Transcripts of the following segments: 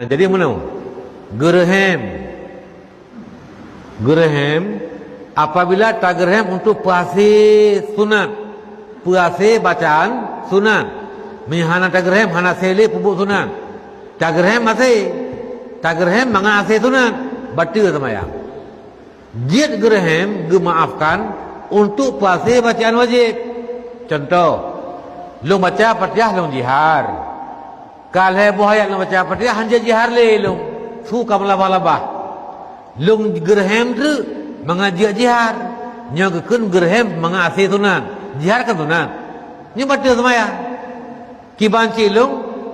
Jadi mana? Geraham. Geraham apabila tak geraham untuk puasi sunat. Puasi bacaan sunat. Mihana tak geraham hana sele pupuk sunat. Tak geraham masih. Tak geraham manga asih sunat. Batal semayang. Jid geraham gemaafkan untuk puasi bacaan wajib. Contoh, lu baca Fatihah lu jihar. Kal hai bohayat lu baca Fatihah hanja jihar le lu. Su kam labah-labah. Lu geraham tu mengaji jihar. Nya gekun geraham mengasi tunan. Jihar kan tunan. Nya baca semayang. Kibanci lu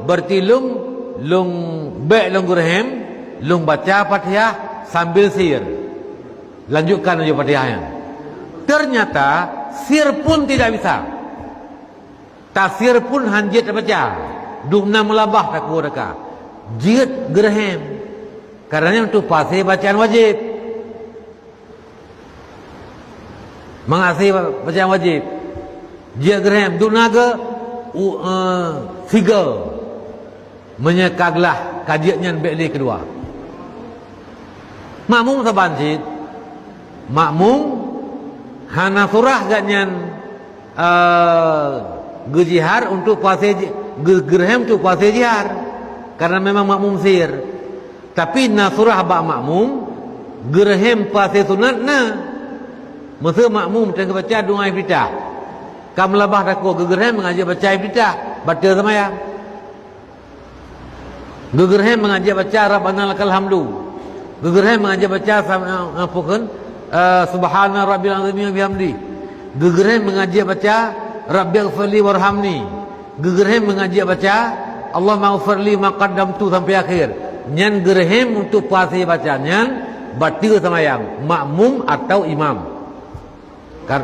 berarti lu lung be lung geraham lung baca Fatihah sambil sir. Lanjutkan aja Fatihahnya. Ternyata sir pun tidak bisa. Tafsir pun hanjit baca. Dukna melabah tak kuraka. Jid geraham. Karena untuk pasti bacaan wajib. Mengasih bacaan wajib. Jid geraham. Dukna ke uh, figure. Menyekaglah kajiannya beli kedua. Makmum saban jid. Makmum hana surah ganyan uh, gejihar untuk puasa gerhem untuk puasa jihar. Karena memang makmum sir tapi nasurah ba makmum gerhem puasa sunat na. Masa makmum tengah baca doa iftitah kam labah dako gerhem mengaji baca iftitah baca semaya. Gerhem mengaji baca rabbana lakal hamdu. Gerhem mengaji baca apa kan? Uh, subhana rabbil azim bihamdi. Gerhem mengaji baca Rabbi ighfirli warhamni. Gegerhem mengaji baca Allah maghfirli ma qaddamtu sampai akhir. Nyan gerhem untuk puasa baca nyan batil semayang makmum atau imam. Kar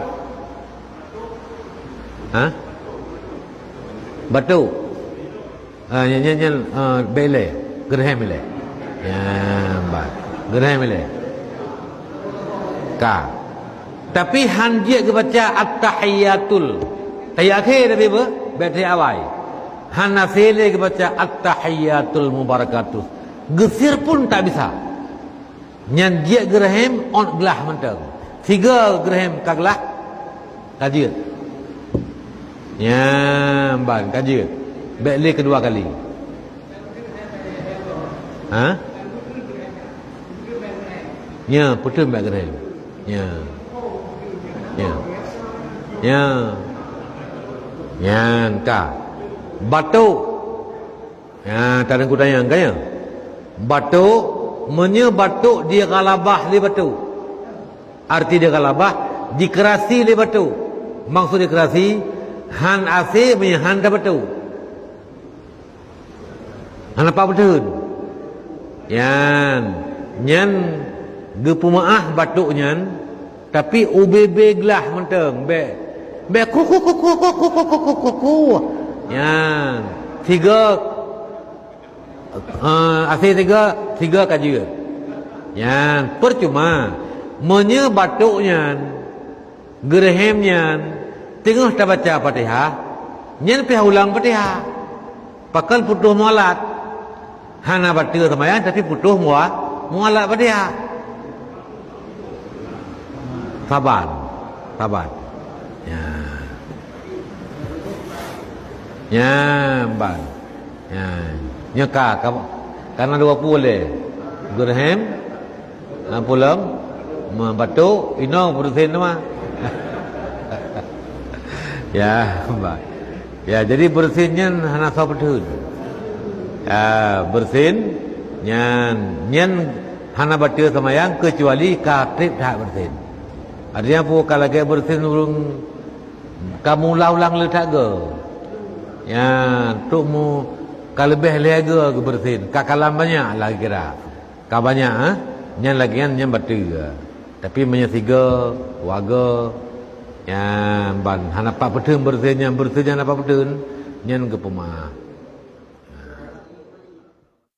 Ha? Batu. Ah nyan nyan nyan uh, bele gerhem bele. Ya, ba. Gerhem bele. Ka. Tapi hanjia ke baca at-tahiyatul tapi apa? Tahiyat awal. Hana sele ke baca At-Tahiyatul Mubarakatus. Gesir pun tak bisa. Nyan dia gerahim on gelah mentang. Tiga gerahim kaglah. Kaji. Ya, ban kaji. Baik kedua kali. Ha? Ya, putus baik gerahim. Ya. Ya. Ya. Yang ka. Batuk. Ya, tak ada aku tanya kan ya? Batuk, menye batuk dia galabah li batuk. Arti dia galabah, dikerasi li batuk. Maksud dikerasi, han ase menye han dah batuk. Han apa betul? Yan, nyan gepumaah batuk nyan, tapi UBB gelah menteng, be Be ku ku ku ku ku ku ku ku ku ku. Ya. Tiga uh, asal tiga tiga kaji. Ya, percuma menye batuknya gerehemnya tengah tak baca Fatihah nyen pihak ulang Fatihah pakal putuh mualat hana batil semayan tapi putuh muat mualat Fatihah sabar sabar Ya. Ya, ban. Ya. Nyeka kamu. Karena dua boleh. Gerhem. Ha, pulang. Membatuk. Ino berusin nama. ya, ban. Ya, jadi bersinnya hana sah betul. Ya, bersin. Nyan. Nyan hana batil sama yang kecuali katrip tak bersin. Artinya pun kalau kayak bersin burung kamu ulang-ulang letak ke? Ya, tu mu kalau lebih lega ke bersin. Kakalan banyak lagi kira. Kau banyak? Ha? Nyan lagi kan nyan batu Tapi banyak tiga warga yang ban hanapak betul bersin yang bersin yang apa betul nyan ke pemah.